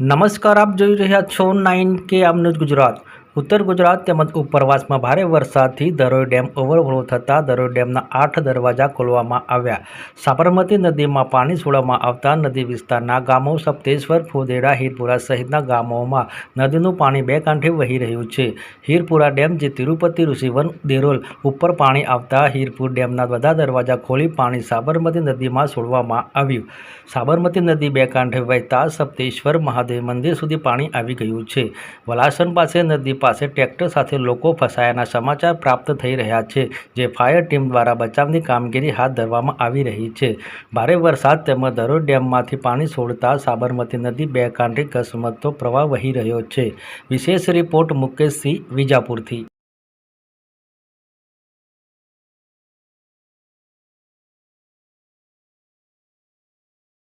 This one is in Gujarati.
નમસ્કાર આપ જોઈ રહ્યા છો નાઇન કે આમ ન્યૂઝ ગુજરાત. ઉત્તર ગુજરાત તેમજ ઉપરવાસમાં ભારે વરસાદથી દરોઈ ડેમ ઓવરફ્લો થતાં દરોઈ ડેમના આઠ દરવાજા ખોલવામાં આવ્યા. સાબરમતી નદીમાં પાણી છોડવામાં આવતા નદી વિસ્તારના ગામો સપ્તેશ્વર, ફોદેડા, હીરપુરા સહિતના ગામોમાં નદીનું પાણી બે કાંઠે વહી રહ્યું છે. હીરપુરા ડેમ જે તિરુપતિ ઋષિવન દેરોલ ઉપર પાણી આવતા હીરપુર ડેમના બધા દરવાજા ખોલી પાણી સાબરમતી નદીમાં છોડવામાં આવ્યું. સાબરમતી નદી બે કાંઠે વહેતા સપ્તેશ્વર મહાદેવ મંદિર સુધી પાણી આવી ગયું છે. વલાસન પાસે નદી પાસે ટ્રેક્ટર સાથે લોકો ફસાયાના સમાચાર પ્રાપ્ત થઈ રહ્યા છે, જે ફાયર ટીમ દ્વારા બચાવની કામગીરી હાથ ધરવામાં આવી રહી છે. ભારે વરસાદ તેમજ દરોડ ડેમમાંથી પાણી છોડતા સાબરમતી નદી બે કાંઠે ઘસમતો પ્રવાહ વહી રહ્યો છે. વિશેષ રિપોર્ટ મુકેશસિંહ વિજાપુરથી.